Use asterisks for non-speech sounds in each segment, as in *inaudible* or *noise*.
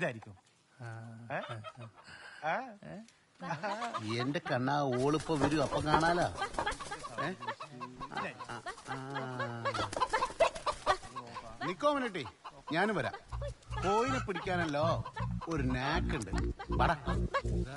ഇതായിരിക്കും? എന്റെ കണ്ണാ ഓളിപ്പോ വരും അപ്പൊ കാണാലോ. നിക്കോ മിനിട്ടി ഞാനും വരാം. കോയിനെ പിടിക്കാനല്ലോ ഒരു നാക്കുണ്ട്. പട കണ്ണാ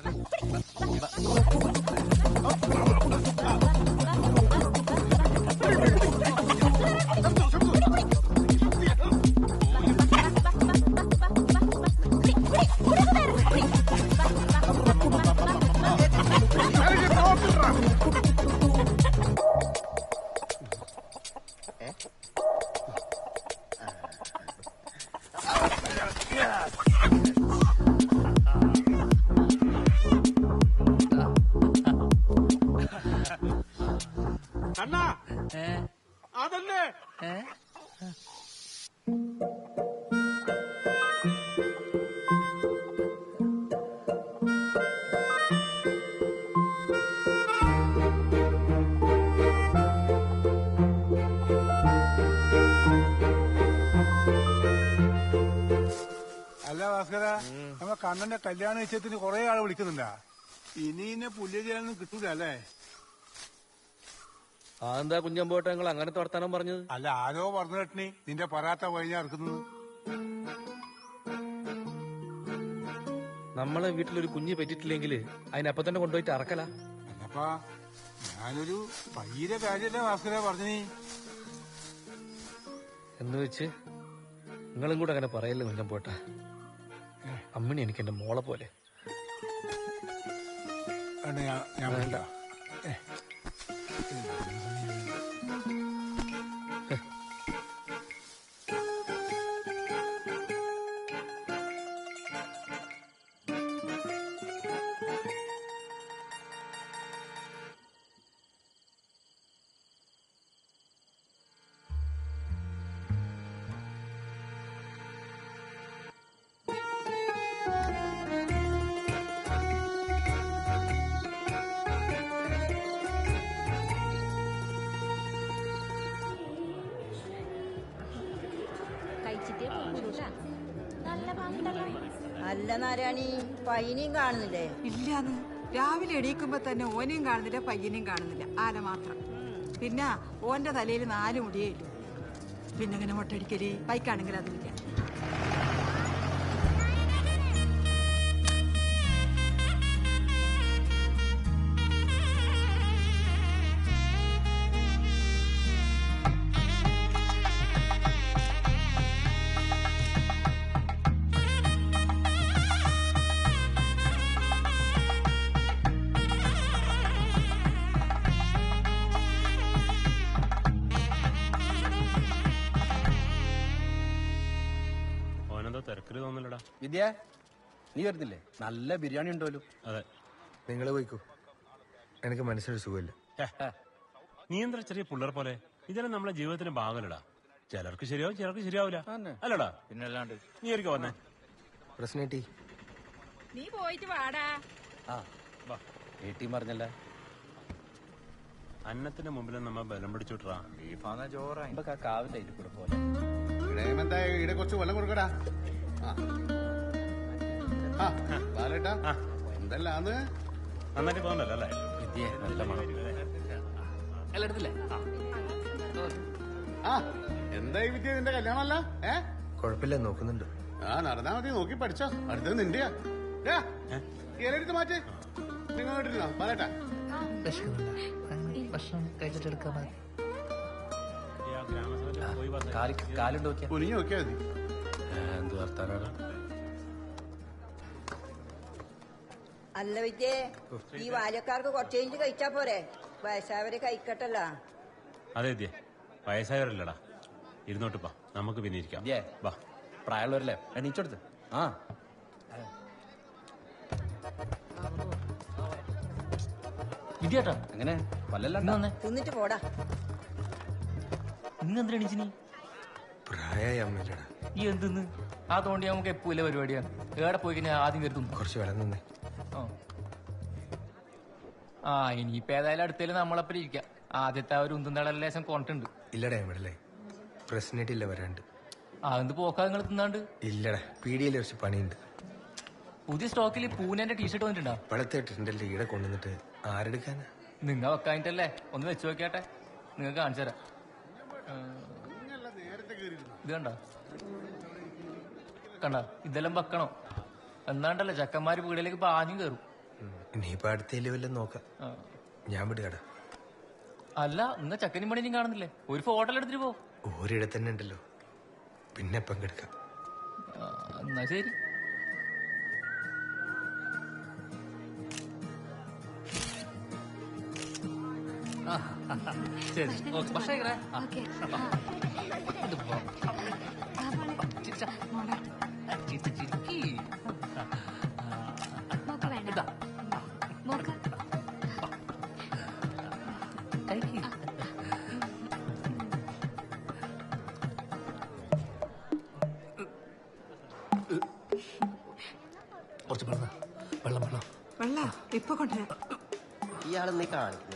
അല്ല ഭാസ്കര നമ്മ കണ്ണന്റെ കല്യാണ നിശ്ചയത്തിന് കുറെ ആൾ വിളിക്കുന്നുണ്ടാ. ഇനി ഇന്നെ പുല്ലേരിയാലൊന്നും കിട്ടൂല അല്ലേ? അതെന്താ കുഞ്ഞമ്പോട്ടെ നിങ്ങൾ അങ്ങനത്തെ വർത്താനം പറഞ്ഞത്? അല്ല ആരോ പറഞ്ഞു കേട്ടിനി നിന്റെ പറാത്ത വഴിഞ്ഞാ ഇറക്കുന്നത്. നമ്മളെ വീട്ടിലൊരു കുഞ്ഞ് പറ്റിയിട്ടില്ലെങ്കിൽ അതിനപ്പം തന്നെ കൊണ്ടുപോയിട്ട് അറക്കല. അല്ലപ്പാ ഞാനൊരു പയ്യരെ കാര്യല്ലേ ഭാസ്കര പറഞ്ഞു എന്ന് വെച്ച് നിങ്ങളും കൂടെ അങ്ങനെ പറയല്ലേ പോട്ടെ? അമ്മിണി എനിക്ക് എന്റെ മോളെ പോലെ. ഞാൻ അല്ല നാരായണി പയ്യനെയും കാണുന്നില്ലേ? ഇല്ലാന്ന്. രാവിലെ എണീക്കുമ്പോ തന്നെ ഓനെയും കാണുന്നില്ല പയ്യനെയും കാണുന്നില്ല. ആല മാത്രം. പിന്നെ ഓന്റെ തലയിൽ നാല് മുടിയേ ഇല്ലു പിന്നെ ഇങ്ങനെ മുട്ടടിക്കൽ? പൈക്കാണെങ്കിൽ അതുമില്ല ഓനെന്തോ തിരക്കിൽ തോന്നലടാ. വിദ്യ നീ വരുന്നില്ലേ? നല്ല ബിരിയാണി ഉണ്ടല്ലോ അതെ. നിങ്ങൾ പോയിക്കോ. എനിക്ക് മനസ്സിനൊരു സുഖമില്ല. നീ എന്താ ചെറിയ പിള്ളേർ പോലെ? ഇതെല്ലാം നമ്മളെ ജീവിതത്തിന്റെ ഭാഗമല്ലടാ. ചിലർക്ക് ശരിയാവും ചിലർക്ക് ശരിയാവില്ല. അല്ലടാ. പിന്നല്ലാണ്ട്. നീ ഒരിക്കൽ വന്നേ? പ്രശ്നേട്ടി നീ പോയിട്ട് വാടാ. ആ വാ. പറഞ്ഞല്ല? അന്നത്തിന്റെ മുമ്പിൽ നമ്മ ബലം പിടിച്ചുവിട്ടാ കാവിന്റെ അതിൽ കൂടെ പോലെ ഇടയമെന്താ ഇവിടെ കുറച്ച് വെള്ളം കൊടുക്കടാ? ആ. ആ ബാലേട്ടാ എന്തല്ലാന്ന് നന്നായിട്ട് പോകുന്നല്ലോ അല്ലേ? വിദ്യ നല്ല മണം. എല്ലാം എടുത്തില്ലേ ആ എന്തായി വിദ്യ? നിന്റെ കല്യാണമല്ല? ഏ? കുഴപ്പമില്ല നോക്കുന്നുണ്ട്. ആ നടന്നാ മതി നോക്കി പഠിച്ചോ. അടുത്തത് നിന്റെയാ ഇലയെടുത്ത് മാറ്റ്. നിങ്ങൾ കേട്ടിരുന്നോ ബാലേട്ടാ ഭക്ഷണം കഴിച്ചിട്ടെടുക്കാൻ കാലുണ്ട് നോക്കിയാ. കുനിഞ്ഞു നോക്കിയാ മതി. എന്ത് വർത്താനാണ് അല്ല വിജയ് ഈ ബാല്യക്കാർക്ക് കുറച്ചേഞ്ച് കഴിഞ്ഞ് കഴിച്ചാ പോരെ? വയസ്സായവരെ കഴിക്കട്ടല്ല. അതെ വിദ്യ. വയസ്സായവരല്ലടാ. ഇരുന്നോട്ട് പാ നമുക്ക് പിന്നെ ഇരിക്കാം. വാ. പ്രായമുള്ളവരല്ലേ? എണീച്ചെടുത്ത്. ആ. വിദ്യാട്ടാ. എങ്ങനെ? പല്ലല്ല തിന്നിട്ട് പോടാ. ഇന്ന് എന്തിനാ എണീച്ച് നീ? പ്രായമായി ഈ എന്തെന്ന്? ആ തോണ്ടി നമുക്ക് എപ്പോലെ പരിപാടിയാണ്. ഏടെ പോയി കഴിഞ്ഞാൽ ആദ്യം കരുതും കുറച്ച് വില നിന്നേ. ആ. ഇനിയിപ്പോ ഏതായാലും അടുത്തേലും നമ്മളപ്പം ഇരിക്കാം. ആദ്യത്തെ ആ ഒരു ഉന്തുന്നട ലേശം കൊണ്ടിട്ടുണ്ട്. ഇല്ലടാ ഇവിടെ പ്രശ്നമായിട്ടില്ല വരാണ്ട്. ആ എന്ത് പോക്കാ നിങ്ങൾ തിന്നാണ്ട്? ഇല്ലടാ പീടിയിൽ കുറച്ച് പണിയുണ്ട്. പുതിയ സ്റ്റോക്കിൽ പൂനെന്റെ ടീഷർട്ട് വന്നിട്ടുണ്ടോ? ഇപ്പോഴത്തെ ട്രെൻഡല്ലേ ഈടെ കൊണ്ടുവന്നിട്ട്. ആരെടുക്കാനാ? നിങ്ങ വെക്കാനിട്ടല്ലേ ഒന്ന് വെച്ച് നോക്കിയാട്ടെ. നിങ്ങൾക്ക് കാണിച്ചു തരാം. ഇത് കണ്ടോ? കണ്ട? ഇതെല്ലാം വെക്കണോ? എന്നാണ്ടല്ലേ ചക്കന്മാര് വീടിലേക്ക് പാഞ്ഞും കയറും ഇനിയിപ്പോ അടുത്തേൽ വല്ലതും നോക്കാം. ഞാൻ വിടുകട. അല്ല ഇന്ന് ചക്കനും പണിയും കാണുന്നില്ലേ? ഒരു ഫോട്ടോ എടുത്തിട്ട് പോ. ഓരിടെ തന്നെ ഉണ്ടല്ലോ. പിന്നെ പങ്കെടുക്കാം എന്നാ ശരി. ശരി. ഓക്കെ പക്ഷേ ഇങ്ങനെ ആ, ഇത് പോ. ചിരിച്ച. ചിരിച്ച് ചിരിക്ക്. മോക്ക് വേണ്ട. ഇതാ. മോക്ക്. കഴിക്ക് കുറച്ച് വെള്ളം വെള്ളം വെള്ളം. വെള്ള. ഇപ്പൊ കൊണ്ടുവരാം. ഇയാളെന്നീ കാണിക്കുന്നത്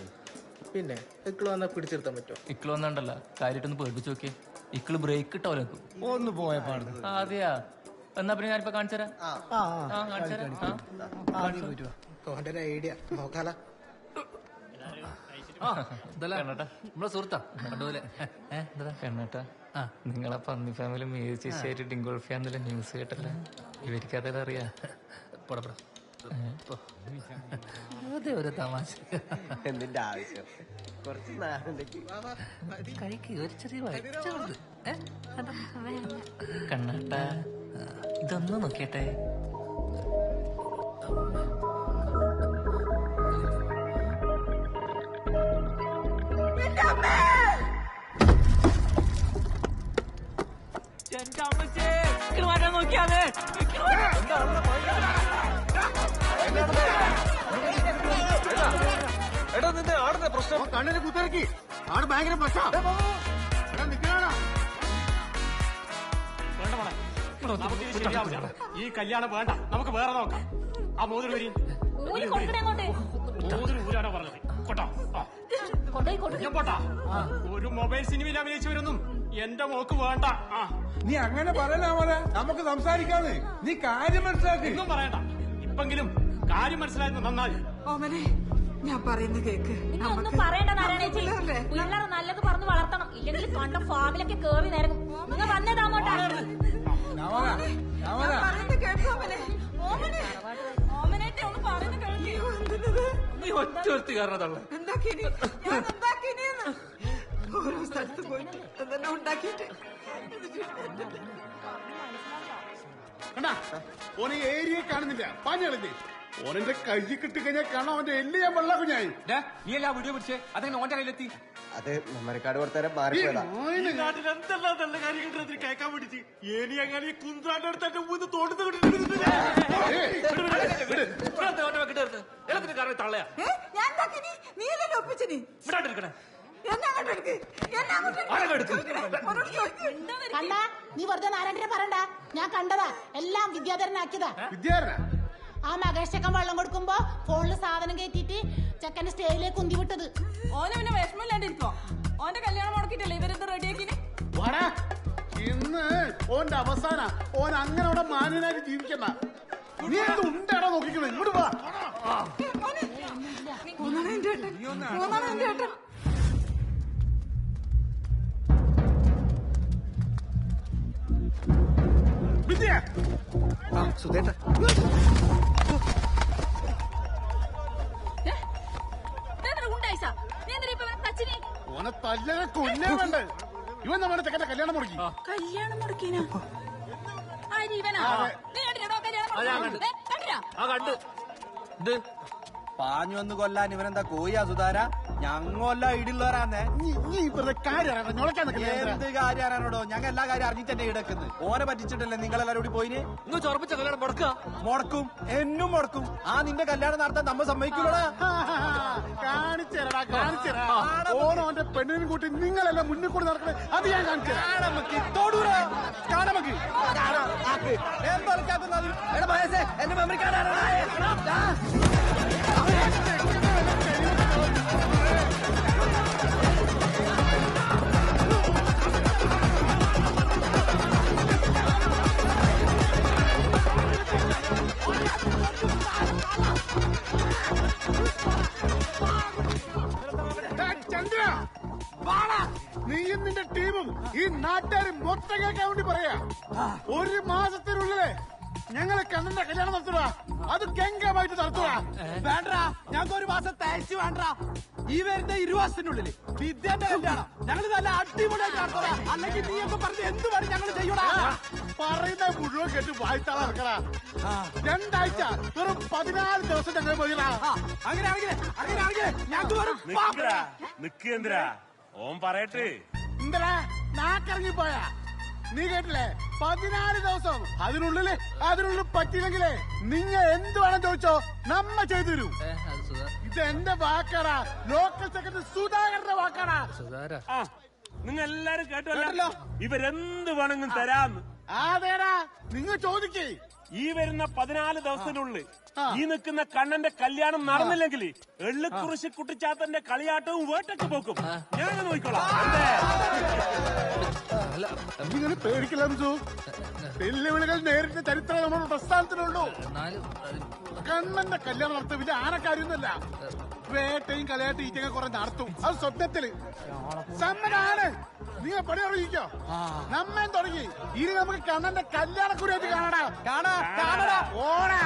പിന്നെ ഇക്കിൾ വന്നാ പിടിച്ചെടുത്താൻ പറ്റുമോ ഇക്കിൾ വന്നണ്ടല്ല കാര്യമായിട്ടൊന്ന് പേടിപ്പിച്ച് നോക്കിയേ. ഇക്കിൾ ബ്രേക്ക് ഇട്ടോലെ നിൽക്കും ഒന്ന് പോയ പാടുന്നു അതെയാ. എന്നാ പിന്നെ ഞാനിപ്പോ കാണിച്ചുതരാം ആ. കാണിച്ചുതരാം ആ. ഐഡിയ നോക്കാല. നമ്മളെ സുഹൃത്താ. കണ്ടുപോലെ കണ്ണേട്ടാ. നിങ്ങളെ പന്നി ഫാമിലി മ്യൂസിഷ്യമായിട്ട് ഡിങ്കോൾഫിയാന്നുള്ള ന്യൂസ് കേട്ടല്ലേ. ഇവർക്ക് അതെല്ലാം അറിയാ. പടപട അതെ ഒരു തമാശ. എന്തിന്റെ ആവശ്യം? കുറച്ച് നാളുണ്ടെങ്കിൽ കഴിക്ക് ഒരു ചെറിയ വയറ്റുണ്ട് കണ്ണട്ട. ഇതൊന്നും നോക്കിയട്ടെ. എടാ നിന്റെ ആടുന്ന പ്രശ്നം. കണ്ണിന് കുത്തിറക്കി. ആട് ഭയങ്കര പ്രശ്നം. എടാ നിൽക്കണ ഈ കല്യാണം വേണ്ട. നമുക്ക് വേറെ നോക്കാം. ആ മോതിരി വരി മോതിരി ഊരാണോ പറഞ്ഞത്? കൊട്ടോ. ഞാൻ പോട്ടാ. ഒരു മൊബൈൽ സിനിമയിൽ അഭിനയിച്ചവരൊന്നും എന്റെ മോക്ക് വേണ്ട. ആ. നീ അങ്ങനെ പറയലാ മോനെ നമുക്ക് സംസാരിക്കാന്ന്. നീ കാര്യം മനസ്സിലാക്കി. ഒന്നും പറയണ്ട. ഇപ്പെങ്കിലും കാര്യം മനസ്സിലായിരുന്നു നന്നായി. ഓമനെ ഞാൻ പറയുന്ന കേക്ക് ഒന്നും പറയണ്ട നാരായണേച്ചി? പിള്ളേർ നല്ലത് പറഞ്ഞു വളർത്തണം. ഇല്ലെങ്കിൽ കണ്ട ഫാമിലൊക്കെ കേറി നേരം. നിങ്ങൾ പറയുന്ന ഓമനെ. ഓമനെ. ഒന്ന് പറയുന്നത് കേൾക്കി നീ ഒറ്റ കാരണതള്ള. എന്താക്കിനി? ഞാൻ എന്താക്കിനിന്ന് ഓരോ സ്ഥലത്ത് പോയിട്ട് എന്തെല്ലാം ഉണ്ടാക്കിയിട്ട്? കണ്ടാ? ഓനെ ഏരിയ കാണുന്നില്ല. പാഞ്ഞളിഞ്ഞ് ഓനെന്റെ കൈ കിട്ടി കഴിഞ്ഞാൽ കാണാൻ അവന്റെ എല്ല് ഞാൻ വെള്ള കുഞ്ഞായി. നീ എല്ലാ വീഡിയോ പിടിച്ചേ? അതെങ്ങനെ ഓന്റെ കയ്യിലെത്തി? അത് മെമ്മറിക്കാട് കൊടുത്തരം ഈ മാറിപ്പോയതാ മോയിന് ഈ നാട്ടിൽ എന്തെല്ലാം നല്ല കാര്യങ്ങൾ അതിന് കേൾക്കാൻ വേണ്ടിട്ട് ഏനി അങ്ങനെ ഈ കുന്ത്രാന്റെ അടുത്ത് എന്റെ മൂന്ന് തോട്ടത്ത് കിട്ടിട്ട് തള്ളയാ. ഏ? ഞാൻ എന്താക്കിനി നീ. കണ്ടാ വെറുതെ നാരായണനെ പറയണ്ട. ഞാൻ കണ്ടതാ. എല്ലാം വിദ്യാധരനാക്കിയതാ. വിദ്യാരന ആ മകേഷ് ചെക്കൻ വെള്ളം കൊടുക്കുമ്പോ ഫോണിൽ സാധനം കയറ്റിട്ട് ചെക്കന്റെ സ്റ്റേജിലേക്ക് ഉന്തി വിട്ടത്. ഓന് പിന്നെ വിഷമില്ലാണ്ടിരിക്കോ ഓന്റെ കല്യാണം മുടക്കിട്ടല്ലേ ഇവരെന്ത് റെഡിയാക്കിനി വാടാ. ഇന്ന് ഓന്റെ അവസാന. ഓൻ അങ്ങനെ അവിടെ മാന്യനായിട്ട് ജീവിക്കണ്ട. നീ എന്ത് ഉണ്ടാടാ നോക്കിക്കണേ. ഇങ്ങോട്ട് വാ. സുധേട്ട. തല്ലനെ കൊല്ലേ വേണ്ട? ഇവൻ നമ്മുടെ ചെക്കന്റെ കല്യാണം മുടക്കി. കല്യാണം മുടക്കിനാ? ആര് ഇവനാ? നീ കണ്ടിട്ടോ കല്യാണം മുടക്കുന്നത്? ദേ, ആ കണ്ട്. ഇത് പാഞ്ഞു വന്ന് കൊല്ലാൻ ഇവനെന്താ കോയാ സുധാര ഞങ്ങല്ല ഇടുള്ളവരാന്നേ എന്ത് കാര്യം അറിയാനോടോ ഞങ്ങൾ എല്ലാ കാര്യം അറിഞ്ഞിട്ട് തന്നെ ഇടക്കുന്നത് ഓനെ പറ്റിച്ചിട്ടല്ലേ നിങ്ങളെല്ലാരും കൂടി പോയിന്? നിങ്ങൾ ചൊറപ്പിച്ച കല്യാണം മുടക്കുക. മുടക്കും. എന്നും മുടക്കും. ആ നിന്റെ കല്യാണം നടത്താൻ നമ്മ സമ്മതിക്കൂടാ കാണിച്ചേരടാ കാണിച്ചേരാ ഓൻ ഓന്റെ പെണ്ണിനും കൂട്ടി നിങ്ങളെല്ലാം മുന്നിൽ കൂടി നടക്കണേ അത് ഞാൻ നീയും നിന്റെ ടീമും ഈ നാട്ടുകാരും മൊത്തം കേൾക്കാൻ വേണ്ടി പറയാ. ഒരു മാസത്തിനുള്ളിൽ ഞങ്ങളെ കണ്ണന്റെ കല്യാണം നടത്തുക. അത് ഗംഗമായിട്ട് നടത്തുക. വേണ്ട ഞങ്ങൾക്ക് ഒരു മാസം തയ്ച്ചു വേണ്ട ഈ വരുന്ന ഇരുവാസത്തിനുള്ളിൽ വിദ്യന്റെ കല്യാണം. ഞങ്ങൾ നല്ല അടിപൊളിയായിട്ട് നടത്തണം അല്ലെങ്കിൽ നീ ഒക്കെ പറഞ്ഞ് എന്ത് പണി ഞങ്ങൾ ചെയ്യൂടാ. പറയുന്ന മുഴുവൻ കേട്ട് വായിത്താളെ രണ്ടാഴ്ച വെറും പതിനാല് ദിവസം ഞങ്ങൾ പോയിടാ അങ്ങനെയാണെങ്കിൽ അങ്ങനെയാണെങ്കിൽ ഞങ്ങൾക്ക് വെറും നിക്കേന്ദ്രാ ഓൻ പറയട്ടെ. ഇന്ദ്ര നാക്കിറങ്ങി പോയാ നീ കേട്ടില്ലേ? പതിനാല് ദിവസം അതിനുള്ളിൽ അതിനുള്ളിൽ പറ്റിയില്ലെങ്കിലേ നിങ്ങ എന്ത് വേണം ചോദിച്ചോ നമ്മ ചെയ്തു തരൂ. ഇത് എന്റെ വാക്കാടാ. ലോക്കൽ സെക്രട്ടറി സുധാകരന്റെ വാക്കാടാ. സുധാര നിങ്ങൾ എല്ലാരും കേട്ടല്ലോ. ഇവരെന്ത് വേണമെങ്കിലും തരാന്ന്. അതേടാ. നിങ്ങൾ ചോദിക്കേ. ഈ വരുന്ന പതിനാല് ദിവസത്തിനുള്ളിൽ ഈ നിൽക്കുന്ന കണ്ണന്റെ കല്യാണം നടന്നില്ലെങ്കിൽ എള്ളുക്കുറിശി കുട്ടിച്ചാത്തന്റെ കളിയാട്ടവും വേട്ടൊക്കെ പോക്കും. ഞാൻ നോക്കിക്കോളാം? നിങ്ങൾ പേടിക്കില്ല അംസു വെല്ലുവിളികൾ നേരിട്ട ചരിത്രം നമ്മുടെ പ്രസ്ഥാനത്തിനുള്ളൂ. ഗവൺമെന്റ് കല്യാണം നടത്തും ഇത് ആനക്കാര്യൊന്നുമല്ല. വേട്ടയും കളയാട്ട് ഈറ്റൊക്കെ കുറെ നടത്തും. അത് സ്വപ്നത്തിൽ. സമ്മനാണ് നിങ്ങൾ പണി തുടങ്ങിക്കോ നമ്മെ തുടങ്ങി. ഇനി നമുക്ക് കണ്ണന്റെ കല്യാണക്കുറിയായിട്ട് കാണടാ. കാണാ കാണടാ. ഓടാ.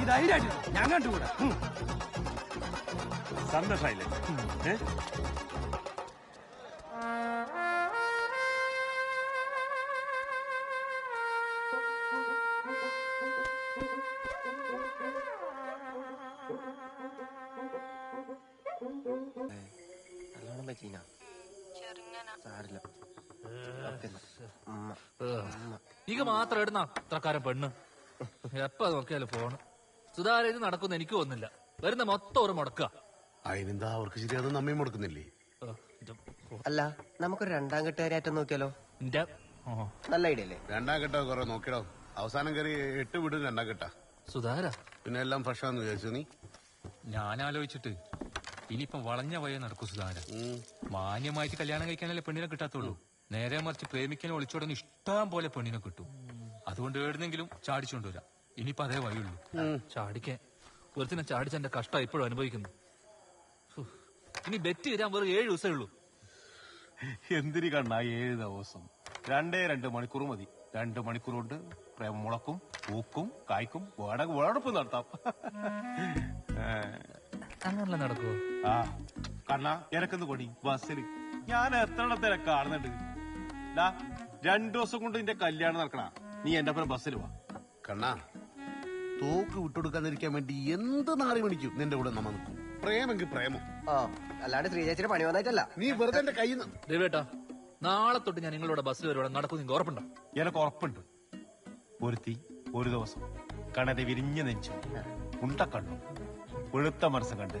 ഈ ധൈര്യമായിട്ട് ഞാൻ കണ്ടുകൂടാ. സന്തോഷായില്ലേ? നല്ലോണം പറ്റീന? സാരില്ല. നീക്ക് മാത്രം ഇടുന്ന അത്രക്കാരൻ പെണ്ണ്. എപ്പ നോക്കിയാലും ഫോണ്. സുധാര ഇത് നടക്കുന്ന എനിക്ക് തോന്നുന്നില്ല വരുന്ന മൊത്തം ഒരു മുടക്കുക. അതിനെന്താ അവർക്ക് ശരിയാതെ നമ്മയും മുടക്കുന്നില്ലേ? അല്ല നമുക്കൊരു രണ്ടാം കെട്ടുകാരായിട്ട് നോക്കിയാലോ? നല്ല ഐഡിയ അല്ലേ? രണ്ടാം കെട്ടോ കുറെ നോക്കിടോ അവസാനം കയറി എട്ട് വീടും രണ്ടാം കെട്ടാ. സുധാര. പിന്നെ എല്ലാം ഫ്രഷ് ആണെന്ന് വിചാരിച്ചു നീ. ഞാൻ ആലോചിച്ചിട്ട് ഇനിയിപ്പം വളഞ്ഞ വഴി നടക്കും സുധാര. മാന്യമായിട്ട് കല്യാണം കഴിക്കാനല്ലേ പെണ്ണിനെ കിട്ടാത്തുള്ളൂ. നേരെ മറിച്ച് പ്രേമിക്കാനും ഒളിച്ചോടന്ന് ഇഷ്ടം പോലെ പെണ്ണിനെ കിട്ടും. അതുകൊണ്ട് എവിടുന്നെങ്കിലും ചാടിച്ചുകൊണ്ടുവരാം ഇനിയിപ്പോ അതേ വഴിയുള്ളൂ. ചാടിക്കാൻ ഒരുത്തിനെ ചാടിച്ച എന്റെ കഷ്ടം ഇപ്പോഴും അനുഭവിക്കുന്നു. ഇനി ബെറ്റ് തരാൻ വെറും ഏഴ് ദിവസമേ ഉള്ളൂ. എന്തിരി കണ്ണ ഏഴ് ദിവസം. രണ്ടേ രണ്ട് മണിക്കൂർ മതി. രണ്ട് മണിക്കൂർ കൊണ്ട് മുളക്കും പൂക്കും കായ്ക്കും വേട വേടപ്പ് നടത്താം. അങ്ങനല്ല നടക്കുവോ? ആ കണ്ണ എനക്കെന്ന് കൊടി ബസ്സിൽ ഞാൻ എത്രയിടത്തെ കാണുന്നുണ്ട്. ഡാ രണ്ടു ദിവസം കൊണ്ട് നിന്റെ കല്യാണം നടക്കണ. നീ എന്റെ ഒപ്പം ബസ്സിൽ വാ. കണ്ണ തോക്ക് വിട്ടുകൊടുക്കാതിരിക്കാൻ വേണ്ടി എന്ത് നാറി മണിക്കും നിന്റെ കൂടെ നമ്മ നിൽക്കും. പ്രേമെങ്കിൽ പ്രേമം. ആ അല്ലാണ്ട് ശ്രീചേച്ചിയുടെ പണി വന്നായിട്ടല്ല. നീ വെറുതെ എന്റെ കയ്യിൽ നിന്ന് രവിയേട്ടാ നാളെ തൊട്ട് ഞാൻ നിങ്ങളുടെ ബസ്സിൽ വരുവാണ്. നടക്കും നിങ്ങൾക്ക് ഉറപ്പുണ്ടോ? എനക്ക് ഉറപ്പുണ്ട്. ഒരുത്തി ഒരു ദിവസം കണ്ണന്റെ വിരിഞ്ഞു നെഞ്ചു. ഉണ്ടക്കണ്ണു വെളുത്ത മനസ്സും കണ്ട്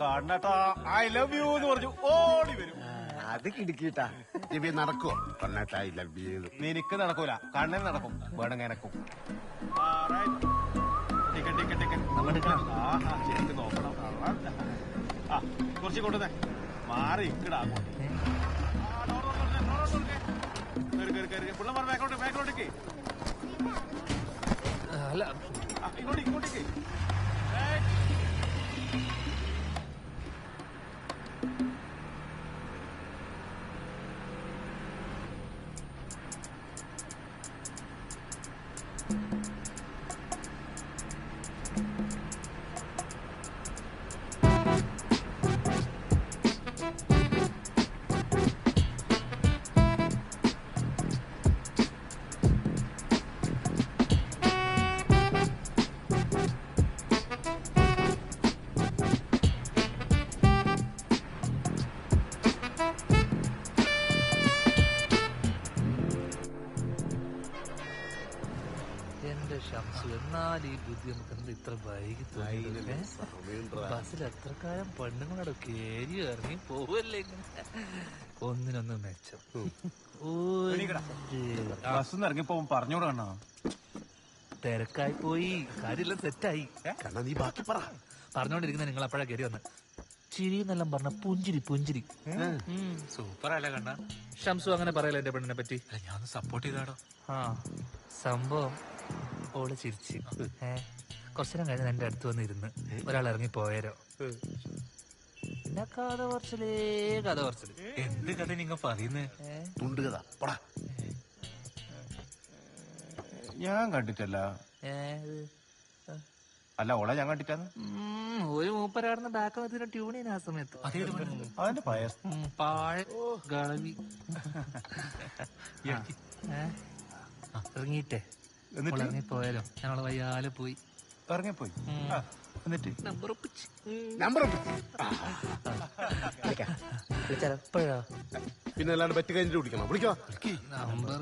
കണ്ണട്ടാ ഐ ലവ് യു എന്ന് പറഞ്ഞു ഓടി വരും. അത് കിടുക്കിട്ടാ. ഇവ നടക്കുവോ ലവ് യു നിനക്ക് നടക്കൂല. കണ്ണൻ നടക്കും. വേണം എനക്കും. Ticket ticket ticket. ആഹാ ശരിക്കും നോക്കണം. ആ കുറച്ച് കൊണ്ടുവന്നേ മാറി ഇക്കടാ അങ്ങോട്ട്. പിള്ളമാർ ബാക്കോട്ട് ബാക്കോട്ടേക്ക് അല്ല ഇങ്ങോട്ട് ഇങ്ങോട്ടേക്ക്. ഈ ബുദ്ധി നമുക്ക് എന്താ ഇത്ര വൈകി തോന്നിയത്, ഏ? ബസ്സിൽ എത്രക്കാലം പെണ്ണുങ്ങളോട് കേരി ഇറങ്ങി പോവല്ലേ? ഒന്നിനൊന്ന് മെച്ചം. ഇറങ്ങി ഇറങ്ങിപ്പോ പറഞ്ഞോട് കണ്ണാ? തിരക്കായി പോയി. കാര്യമെല്ലാം സെറ്റായി കണ്ണാ നീ ബാക്കി പറ. പറഞ്ഞോണ്ടിരിക്കുന്ന നിങ്ങൾ അപ്പോഴാ കയറി വന്ന്. ചിരി എന്നെല്ലാം പറഞ്ഞ പുഞ്ചിരി പുഞ്ചിരി. സൂപ്പർ അല്ല കണ്ണ. ഷംസു അങ്ങനെ പറയല എന്റെ പെണ്ണിനെ പറ്റി? ഞാൻ സപ്പോർട്ട് ചെയ്താടോ? ആ. സംഭവം ഓൾ ചിരിച്ച്. ഏ കുറച്ചു നേരം കഴിഞ്ഞ് എന്റെ അടുത്ത് വന്നിരുന്ന് ഒരാൾ ഇറങ്ങി പോയരോ. പിന്നെ കഥ കുറച്ചിലേ കഥ കുറച്ചിൽ എന്ത് കഥ നിങ്ങ പറയുന്നേ? തുണ്ട് കഥ. പടാ. ഞാൻ കണ്ടിട്ടല്ല. അല്ല ഓളെ ഞാൻ കണ്ടിട്ടാന്ന്? ഒരു മൂപ്പരാടുന്ന ബാക്ക് ട്യൂണി ട്യൂൺ ചെയ്യുന്ന ആ സമയത്ത്. അതിന്റെ പയർ. ഉം, പാഴ കളവി ഏ? ആ, ഇറങ്ങിയിട്ടേ. എന്നിട്ട്? ഇറങ്ങിപ്പോയാലോ ഞങ്ങൾ വയ്യാലെ പോയി. ഇറങ്ങിപ്പോയി പോയി എന്നിട്ട്? നമ്പർ ഒപ്പിച്ച് നമ്പർ എപ്പോഴാ? പിന്നെ അല്ലാണ്ട് പറ്റി കഴിഞ്ഞിട്ട് വിളിക്കണം? വിളിക്കോ.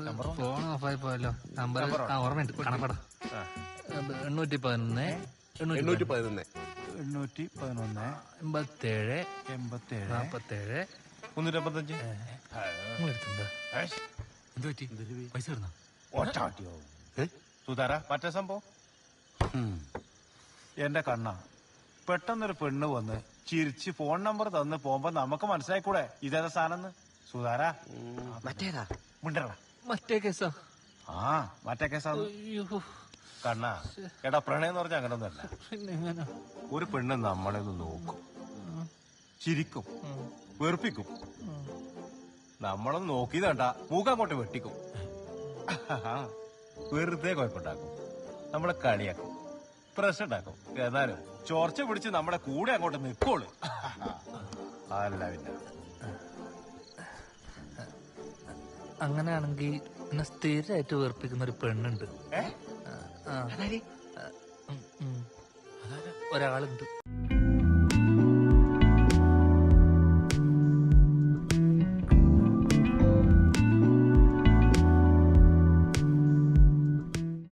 നമ്പർ ഫോൺ ഓഫായി പോയല്ലോ. നമ്പർ ഓർമ്മയുണ്ട് കണക്കട എണ്ണൂറ്റി പതിനൊന്ന് എണ്ണൂറ്റി പതിനൊന്ന് എണ്ണൂറ്റി പതിനൊന്ന് എൺപത്തേഴ് എൺപത്തേഴ് നാപ്പത്തേഴ്. മുന്നൂറ്റി അമ്പത്തഞ്ച് എന്ത് പറ്റി പൈസ ഇടുന്ന സുധാര മറ്റേ സംഭവം? എന്റെ കണ്ണ പെട്ടെന്നൊരു പെണ്ണ് വന്ന് ചിരിച്ച് ഫോൺ നമ്പർ തന്ന് പോകുമ്പോ നമുക്ക് മനസ്സിലായിക്കൂടെ ഇതേതാ സാധനം സുധാര മറ്റേതാ? മിണ്ടറ മറ്റേ കേസാ. ആ മറ്റേ കേസാ കണ്ണ എടാ പ്രണയം പറഞ്ഞ പറഞ്ഞാൽ അങ്ങനൊന്നുമല്ല ഒരു പെണ്ണ് നമ്മളെ ഒന്ന് നോക്കും ചിരിക്കും. വെറുപ്പിക്കും. നമ്മളൊന്ന് നോക്കിയതണ്ട മൂക്ക് അങ്ങോട്ട് വെട്ടിക്കും *laughs* വെറുതെ കുഴപ്പമുണ്ടാക്കും. നമ്മളെ കളിയാക്കും. പ്രശ്നം ഉണ്ടാക്കും. എന്നാലും ചോർച്ച പിടിച്ച് നമ്മുടെ കൂടെ അങ്ങോട്ട് നിൽക്കോളൂ *laughs* അല്ല പിന്നെ. അങ്ങനെയാണെങ്കിൽ എന്നെ സ്ഥിരമായിട്ട് വേർപ്പിക്കുന്ന ഒരു പെണ്ണുണ്ട്. ഒരാളുണ്ട്.